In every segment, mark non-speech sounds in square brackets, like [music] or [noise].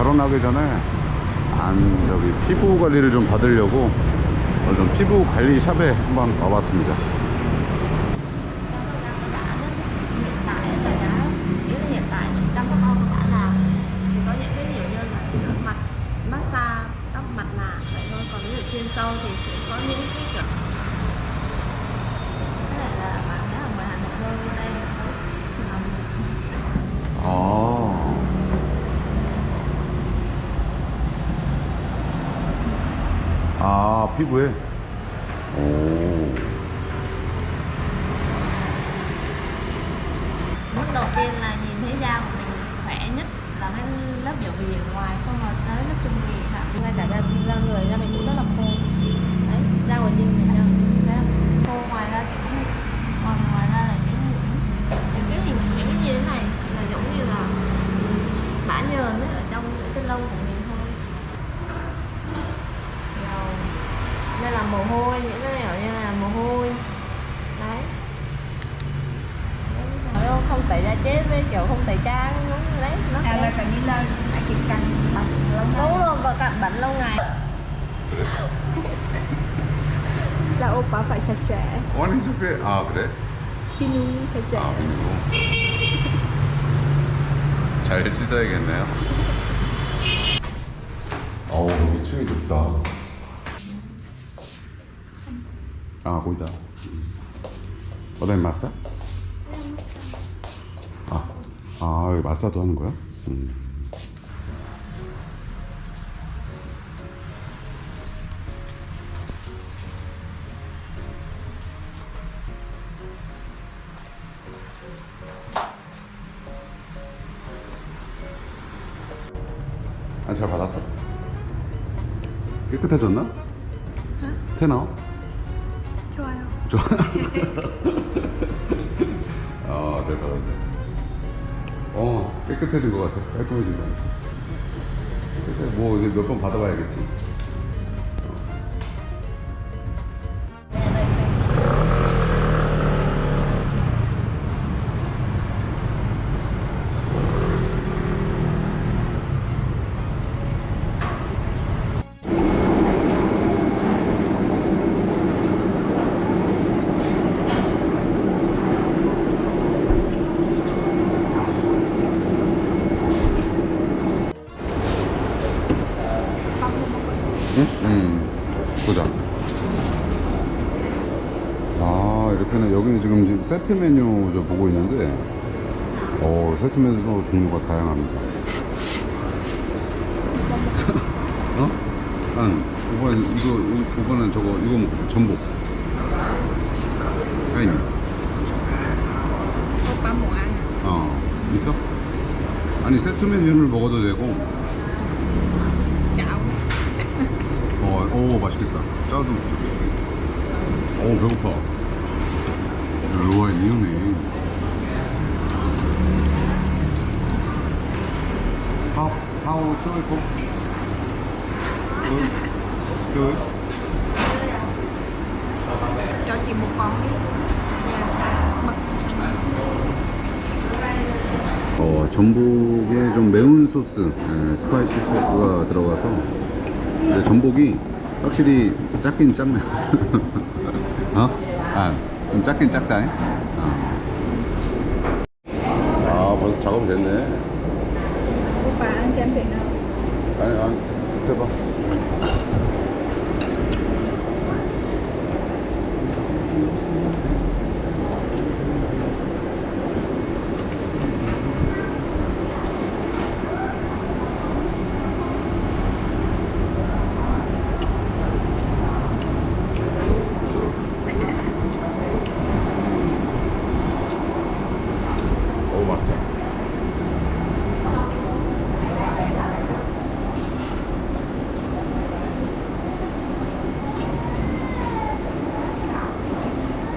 결혼하기 전에 안 저기 피부 관리를 좀 받으려고 어, 좀 피부 관리 샵에 한번 와봤습니다. 피부에? 오. Bước đầu tiên là nhìn thấy da của mình khỏe nhất là cái lớp biểu bì ở ngoài xong rồi tới lớp trung bì hạ ngay cả da, da người da mình cũng rất là khô đấy da của Trinh này da của Trinh rất là khô ngoài ra chỉ có còn ngoài ra là những những cái hình những cái như thế này là giống như là bã nhờn ấy, ở trong ở trên lông của mình là mồ hôi những cái này ở đây là mồ hôi đấy Đấy, không- không tẩy da chết với kiểu không tẩy trang đúng đấy nó À là sẽ cần đi lên phải kiểm căng bằng lâu đúng rồi và cặn bẩn lâu ngày là 오빠 phải sạch sẽ 원인 속세, 아, 그래? 피는 sạch sẽ 아, 그리고. 잘 씻어야겠네요. 어우, 여기 추위 덥다. 아, 거기다. 어디 마사? 아, 아, 여기 마사도 하는 거야? 음. 아, 잘 받았어. 깨끗해졌나? 테나? 좋아요 좋아. [laughs] 아, 잘 받았네. 어, 깨끗해진 것 같아. 깔끔해진 것 같아. 뭐, 이제 몇 번 받아봐야겠지. 응? 응. 보자. 아, 이렇게는, 여기는 지금 세트 메뉴 저 보고 있는데, 어, 세트 메뉴도 종류가 다양합니다. 어? 응. 이번엔, 이거, 이번엔 저거, 이거 먹고, 전복. 아니, ăn 어, 있어? 아니, 세트 메뉴를 먹어도 되고, 맛있겠다. 짜도. 오, 배고파. 와, how do I cook? Good. Good. cho chị một con 어, 전복에 좀 매운 소스, 예, 스파이시 소스가 들어가서 근데 전복이 확실히 작긴 작네. [laughs] 어? 아, 좀 작긴 작다. 어. 아, 벌써 작업이 됐네. 오빠 thịt nào 아니, 아니, 해봐.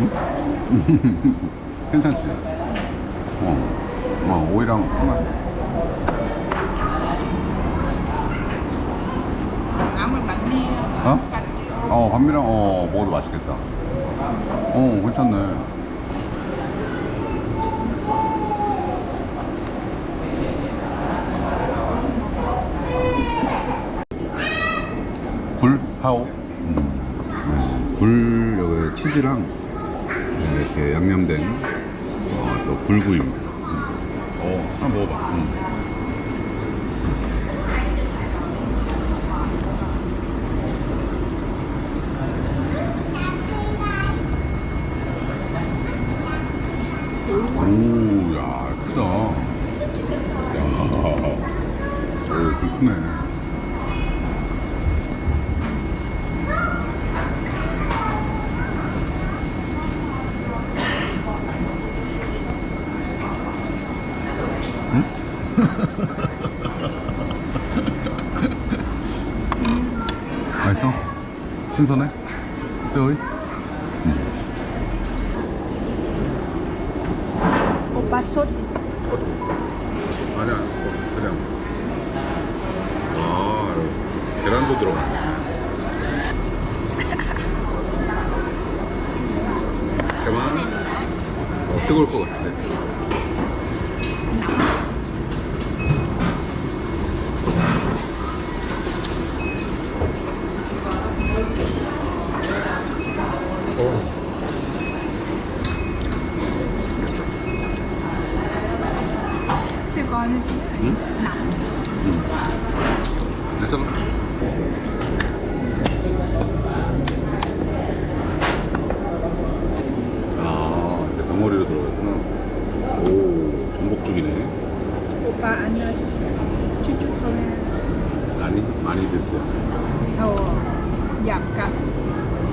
[laughs] 괜찮지? 어, 어 오이랑 하나. bánh mì 어? 어, 반미랑 어 먹어도 맛있겠다. 어, 괜찮네. 굴 하오. 음. 굴 여기 치즈랑 네, 이렇게 양념된 어, 또 굴구이입니다. 음. 어, 한번 먹어봐. 음. 오, 야, 크다. 야, 오, 그 크네. 맛있어? 신선해? 뼈이? 오빠 솥 있어. 아니야, 그냥. 아, 계란도 들어가네. [laughs] 그만. 어, 뜨거울 것 같은데. 어. Thì coi nó chị 응? nặng. 괜찮아. 아, 이렇게 덩어리로 들어갔구나. 오, 전복죽이네. 오빠 chút thôi nha. 많이, 많이 됐어요. Giảm cặp.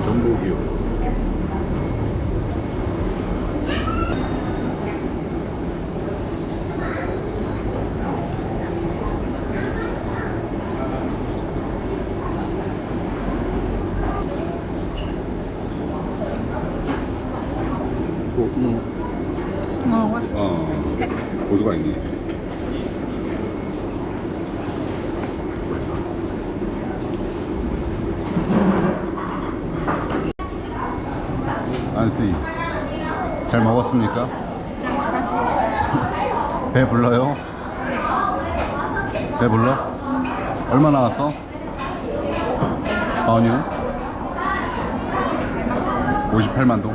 전복이요. 고, 음. Ngon quá. 어, 고수가 있네. 맛있어. 안씨, 잘 먹었습니까? 배 불러요? 배 불러? 얼마 나왔어? 아니요. 58만 동.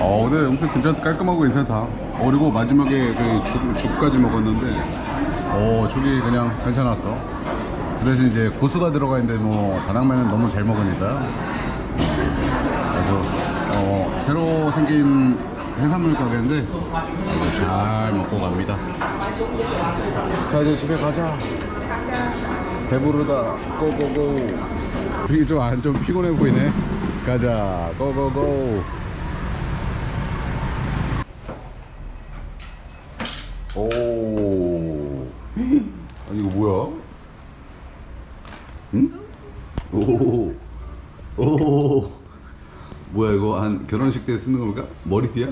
어, 근데 엄청 괜찮, 깔끔하고 괜찮다. 어, 그리고 마지막에 그 죽, 죽까지 먹었는데, 어, 죽이 그냥 괜찮았어. 그 대신 이제 고수가 들어가 있는데 뭐, 다낭면은 너무 잘 먹으니까. 아주, 어, 새로 생긴 해산물 가게인데, 아주 잘 먹고 갑니다. 자, 이제 집에 가자. 가자. 배부르다. 고고고. 이게 좀, 안, 좀 피곤해 보이네. 가자. 고고고. 오. 아니, 이거 뭐야? 응? 오. 오. 뭐야, 이거 한 결혼식 때 쓰는 건가? 머리띠야?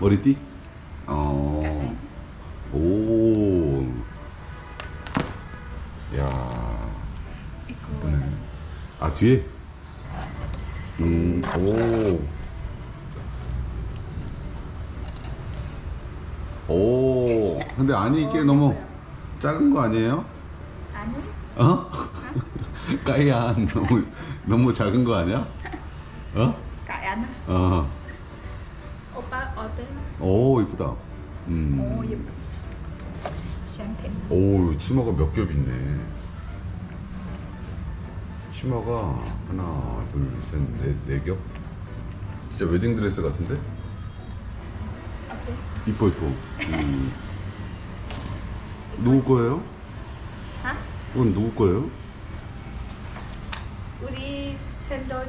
머리띠? 어. 오. 야. 이쁘네. 아 뒤에? 음, 오. 오. 근데 아니 이게 너무 작은 거 아니에요? 아니, 어? [laughs] 까이야 너무 너무 작은 거 아니야? 어? anh á. 어. 오빠 어때? 오 이쁘다. 오, 음. 예뻐. 샴페인. 오 치마가 몇 겹 있네. 치마가 하나, 둘, 셋, 넷, 네 겹. 진짜 웨딩 드레스 같은데? 어때? 이뻐 이뻐. 음. 누구 거예요? 이건 누구 거예요? 우리 샌들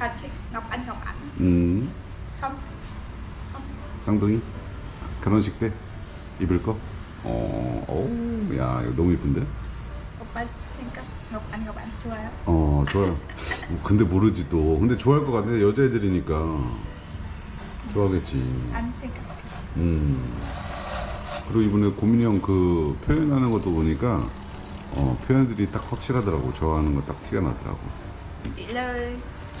가- 같이 Ngọc Anh Ngọc Anh 음. xong xong 쌍둥이? 결혼식 때 입을 거? 어, 오, 야 이거 너무 이쁜데? 오빠 생각 Ngọc Anh Ngọc Anh 좋아요? 어 좋아요. 근데 모르지 또. 근데 좋아할 것 같은데 여자애들이니까 좋아하겠지. anh 생각 음. 그리고 이번에 고민이 형 그 표현하는 것도 보니까 어, 표현들이 딱 확실하더라고. 좋아하는 거 딱 티가 나더라고. Chị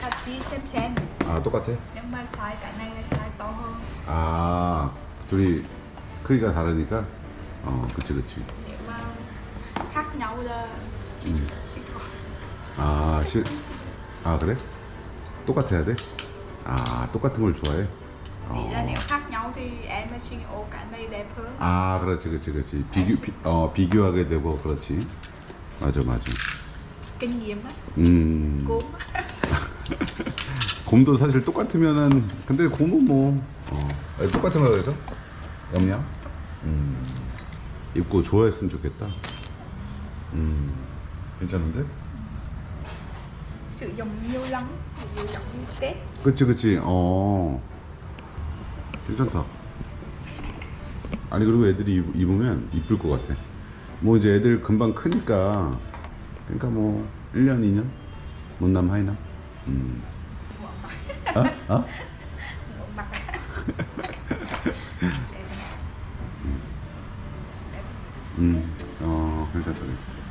같이 xem xem 아 똑같아? nhưng mà size cái này là size to hơn 아 둘이 크기가 다르니까. 어, 그치 그치. nhưng mà khác nhau là chỉ chút xíu thôi 아, 실, 아 그래? 똑같아야 돼? 아, 똑같은 걸 좋아해? Nghĩ là 어. nếu khác nhau thì em mới suy nghĩ ô cái này đẹp hơn 아, 그렇지, 그렇지, 그렇지. 비교, 비, 어, 비교하게 되고, 그렇지. 맞아, 맞아. kinh nghiệm á 음. cốm [laughs] 곰도 사실 똑같으면은, 근데 곰은 뭐, 어, 아니, 똑같은 거야, 그래서? 영양? 음. 입고 좋아했으면 좋겠다. 음. 괜찮은데? sử dụng nhiều lắm nhiều giống như tết 그치, 그치. 어. 괜찮다. 아니, 그리고 애들이 입- 입으면 이쁠 것 같아. 뭐 이제 애들 금방 크니까, 그러니까 뭐, 1년, 2년? 못남, 하이남? 음. 어? 어? mặc 음. 어, 괜찮다, 괜찮다.